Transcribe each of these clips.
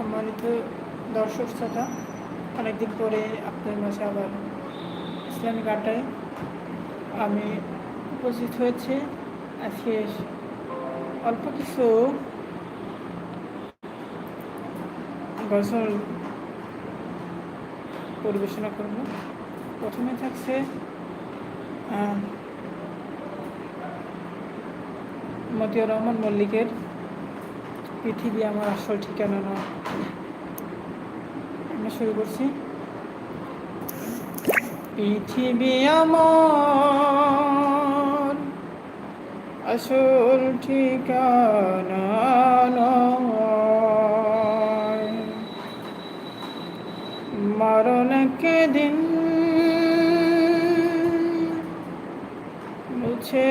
সম্মানিত দর্শক শ্রোতা, অনেকদিন পরে আপনার মাঝে আবার ইসলামিক আড্ডায় আমি উপস্থিত হয়েছি। আজকে অল্প কিছু গজল পরিবেশনা করব। প্রথমে থাকছে মতিউর রহমান মল্লিকের পৃথিবী আমার আসল ঠিকানা নয় আমরা শুরু করছি। পৃথিবী আমার আসল ঠিকানা নয়। মরণকে দিন মুছে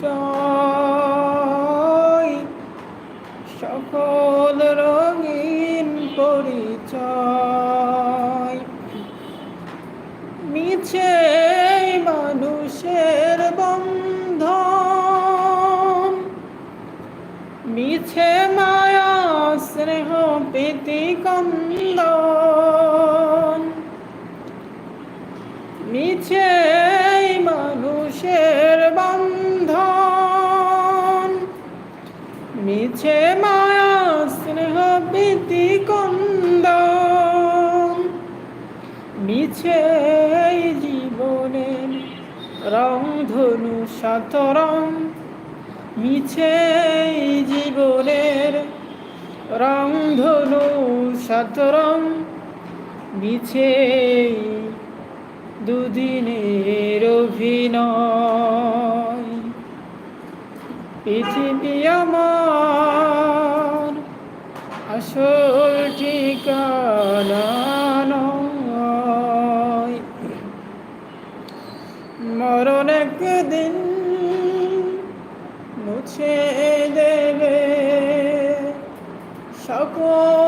পরিচয় সকল রঙিন পরিচয়। মিছে মানুষের বন্ধন মিছে মায়া স্নেহ প্রীতি মিছে মায়া, স্নেহ প্রীতি কন্দ মিছে জীবনের রং, ধনু, সাতরং মিছে জীবনের রং, ধনু, সাতরং মিছে দুদিনের অভিনয়। পৃথিবী আমার আসল ঠিকানা মরণ একদিন মুছে দেবে সকল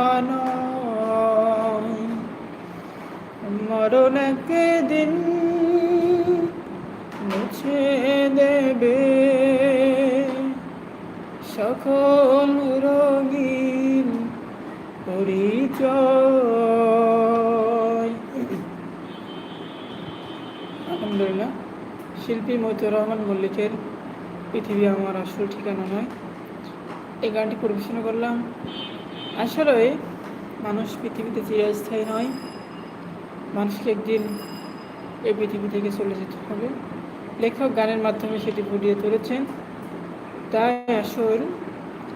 মরণ দিন মুছে দেবে। সকল রঙিন পরিচয়। আলহামদুলিল্লাহ, শিল্পী মতিউর রহমান মল্লিকের পৃথিবী আমার আসল ঠিকানা নয়। এই গানটি পরিবেশনা করলাম। আসলে মানুষ পৃথিবীতে চিরস্থায়ী নয়। মানুষকে একদিন এই পৃথিবী থেকে চলে যেতে হবে। লেখক গানের মাধ্যমে সেটি ফুটিয়ে তুলেছেন। তাই আসল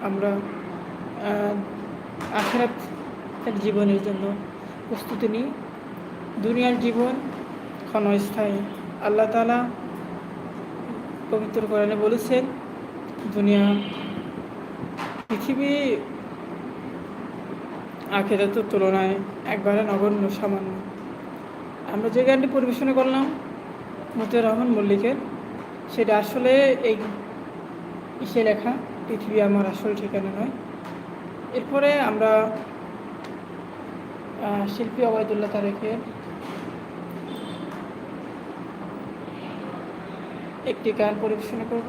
আমরা আহ, আখেরাতের জীবনের জন্য প্রস্তুতি নিই। দুনিয়ার জীবন ক্ষণস্থায়ী। আল্লাহ তালা পবিত্র কোরআনে বলেছেন দুনিয়া পৃথিবী আখেরাতের তুলনায় একবারে নগণ্য সামান্য। আমরা যে গানটি পরিবেশনা করলাম মতিউর রহমান মল্লিকের, সেটা আসলে এই ইসে লেখা, পৃথিবী আমার আসল ঠিকানা নয়। এরপরে আমরা শিল্পী অবৈদুল্লাহ তারেকের একটি গান পরিবেশনা করব।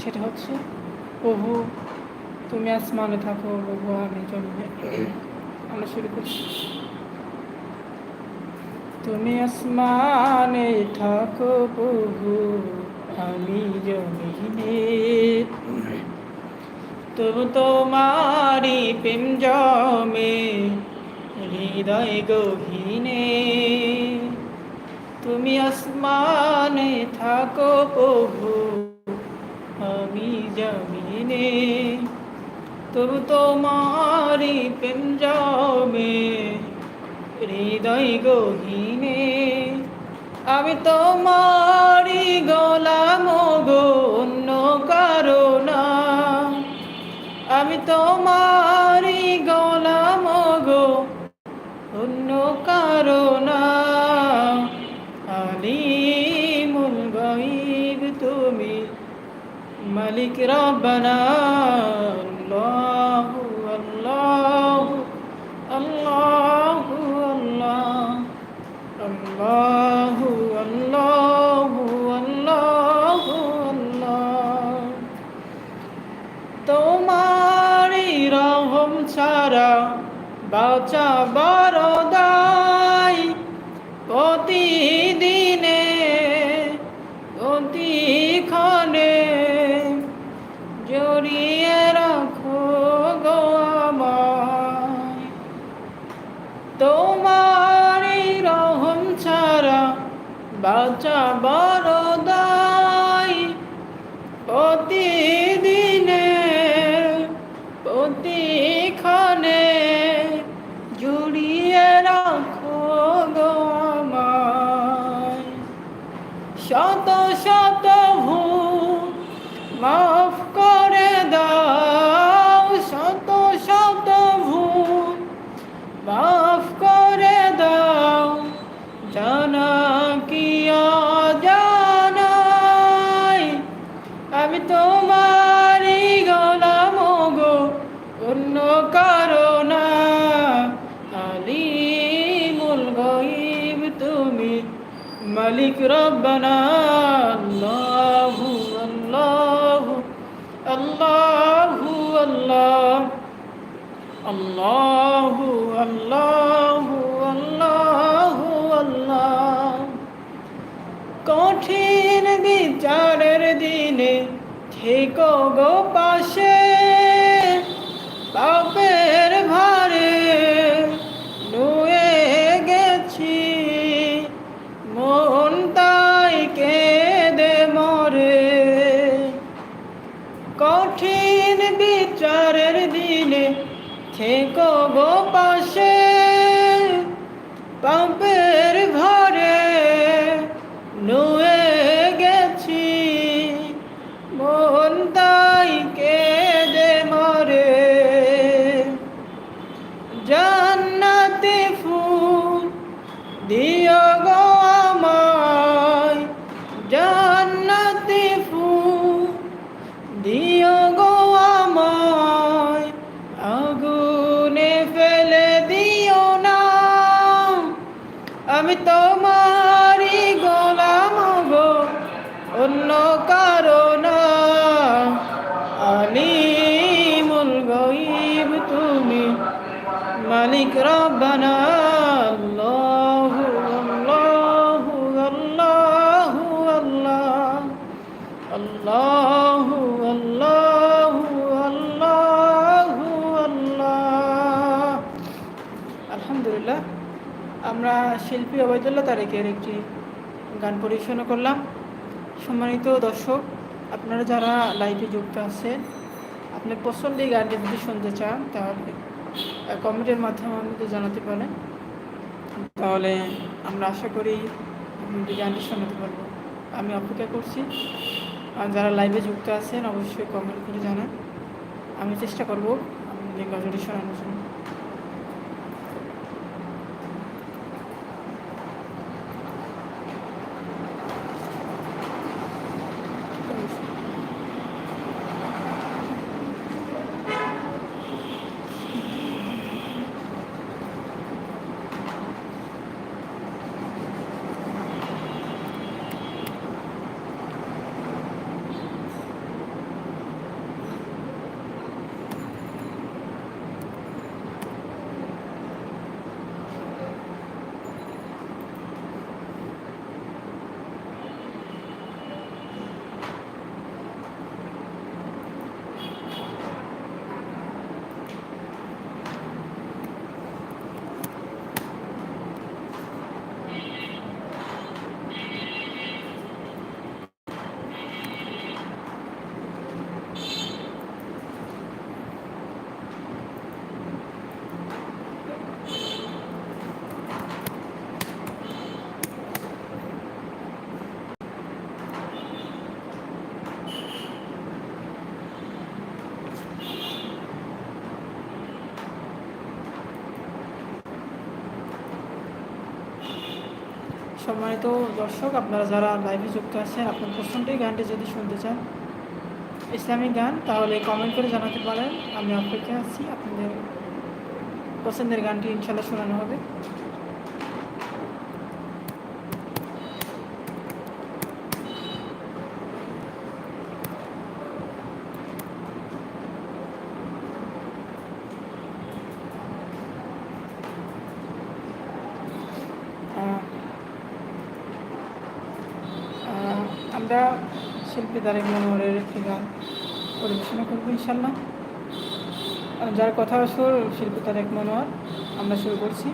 সেটা হচ্ছে প্রভু তুমি আসমানে থাকো প্রভু আমি জন্মে আমরা শুরু করছি তুমি আসমানে থাকো প্রভু, আমি জমিনে। তবু তোমারি প্রেম জমে, হৃদয় গহীনে তুমি আসমানে থাকো প্রভু, আমি জমিনে। তবু তোমারি প্রেম জমে হৃদয় গহীনে। আমি তোমারি গোলাম গো অন্য কারও না আমি তোমারি গোলাম গো অন্য কারও না আলিমুল গাইব তুমি মালিক রব্বানা। বাঁচা বড় দায় প্রতিদিনে প্রতিক্ষণে জড়িয়ে রাখো গো আমায়। রহম ছাড়া বাঁচা রব্বানা আল্লাহু আল্লাহু আল্লাহু, আল্লাহ, আল্লাহু আল্লাহু আল্লাহু, আল্লাহ। কঠিন বিচারের দিনে থেকো গো পাশে শিল্পী অবৈদুল্লাহ তারেকের একটি গান পরিবেশনা করলাম। সম্মানিত দর্শক, আপনারা যারা লাইভে যুক্ত আছেন, আপনার পছন্দের গানটি যদি শুনতে চান, তাহলে কমেন্টের মাধ্যমে আমাদের জানাতে পারেন। তাহলে আমরা আশা করি আপনাদের গানটি শোনাতে পারব। আমি অপেক্ষা করছি। আর যারা লাইভে যুক্ত আছেন, অবশ্যই কমেন্ট করে জানান। আমি চেষ্টা করব আপনাদের গজলটি শোনানোর জন্য। সম্মানিত দর্শক, আপনারা যারা লাইভে যুক্ত আছেন, আপনার প্রশ্নটি গানটি যদি শুনতে চান ইসলামিক গান, তাহলে কমেন্ট করে জানাতে পারেন। আমি অপেক্ষা আছি, আপনাদের পছন্দের গানটি ইনশাল্লাহ শোনানো হবে। আমরা শিল্পী তারেক মনোহরের একটি গান পরিবেশনা করব ইনশাল্লাহ। যার কথা সুর, শিল্পী তারেক মনোহর, আমরা শুরু করছি।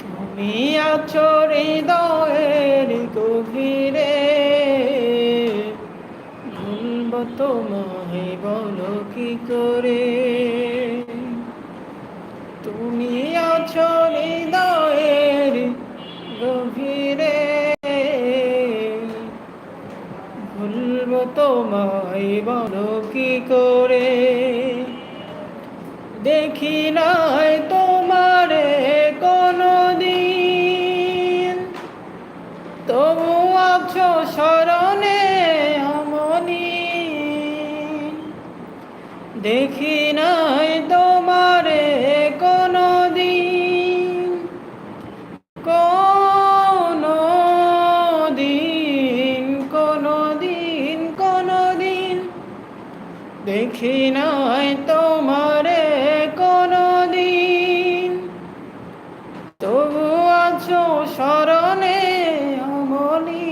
তুমি আছো হৃদয়ের গভীরে, ভুলব তোমায় বলো কি করে? তোমায় বলো কি করে? দেখি নাই তোমারে কোনো দিন তবু আছো স্মরণে অমনি। দেখি নাই তোমারে দেখি নাই তোমারে কোনো দিন তবু আছো স্মরণে অমনি।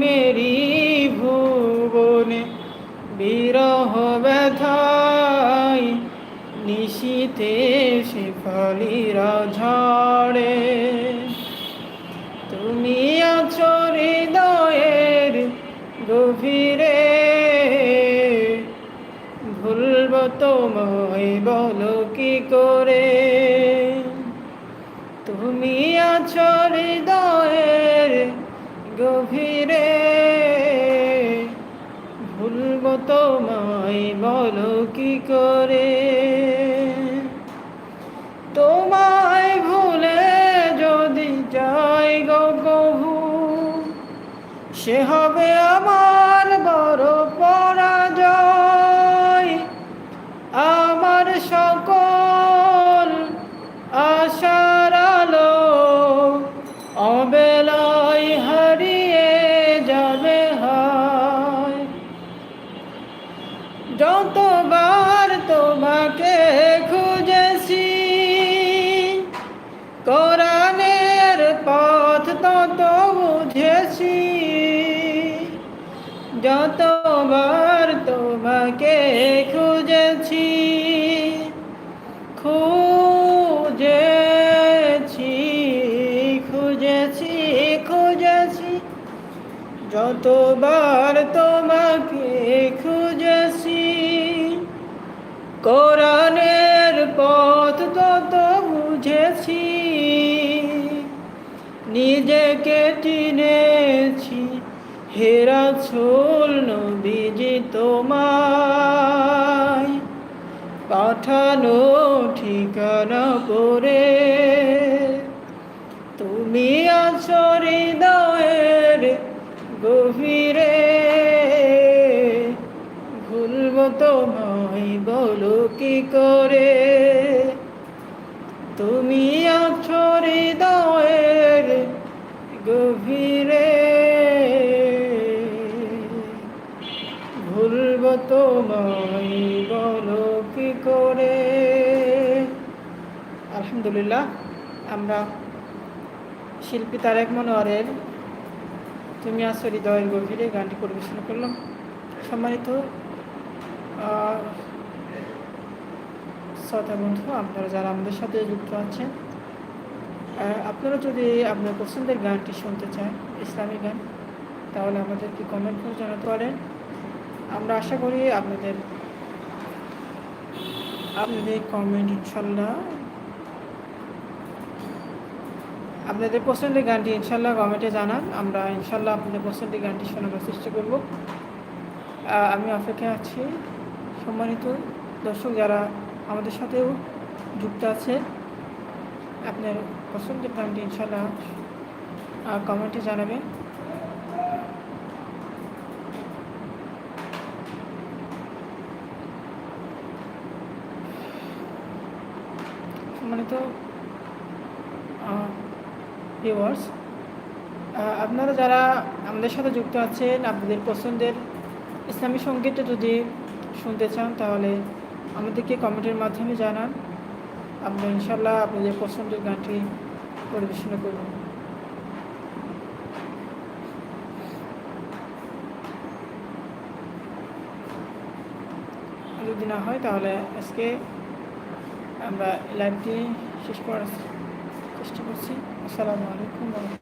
মেরি ভুবনে বিরহ ব্যথায় নিশীতে শেফালিরা ঝড়ে তোমায় বলো কি করে? তুমি আছো হৃদয়ের গভীরে। ভুলব তোমায় বলো কি করে? তোমায় ভুলে যদি যাই গো কভু সে হবে আমার বড় খুঁজেছি খুঁজেছি খুঁজেছি। যতবার তোমাকে খুঁজেছি, কোরআনের পথ তত বুঝেছি। নিজেকে চিনেছি হেরা ছোল নবীজি তোমায় পাঠানো ঠিকানা করে। তুমি আছো হৃদয়ের গভীরে। ভুলব তোমায় বলো কি করে? তুমি আছো হৃদয়ের গভীরে। ভুলব তোমায় আলহামদুলিল্লাহ, আমরা শিল্পী তারেক মনোয়ারের তুমি আসো হৃদয়ের গভীরে গানটি পরিবেশন করলাম। সম্মানিত শ্রোতা বন্ধু, আপনারা যারা আমাদের সাথে যুক্ত আছেন আপনারা যদি আপনার পছন্দের গানটি শুনতে চান, ইসলামী গান, তাহলে আমাদেরকে কমেন্ট করে জানাতে পারেন। আমরা আশা করি আপনাদের আপনাদের কমেন্ট ইনশাল্লাহ আপনাদের পছন্দের গানটি ইনশাল্লাহ কমেন্টে জানান। আমরা ইনশাল্লাহ আপনাদের পছন্দের গানটি শোনাবার চেষ্টা করব। আমি অপেক্ষায় আছি। সম্মানিত দর্শক যারা আমাদের সাথেও যুক্ত আছে আপনার পছন্দের গানটি ইনশাল্লাহ কমেন্টে জানাবেন। সম্মানিত ভিউয়ার্স আপনারা যারা আমাদের সাথে যুক্ত আছেন, আপনাদের পছন্দের ইসলামী সংগীত যদি শুনতে চান, তাহলে আমাদেরকে কমেন্টের মাধ্যমে জানান। আমরা ইনশাল্লাহ আপনাদের পছন্দের গানটি পরিবেশনা করব। যদি না হয়, তাহলে আজকে আমরা লাইভটি শেষ করার করছি আসসালামু আলাইকুম।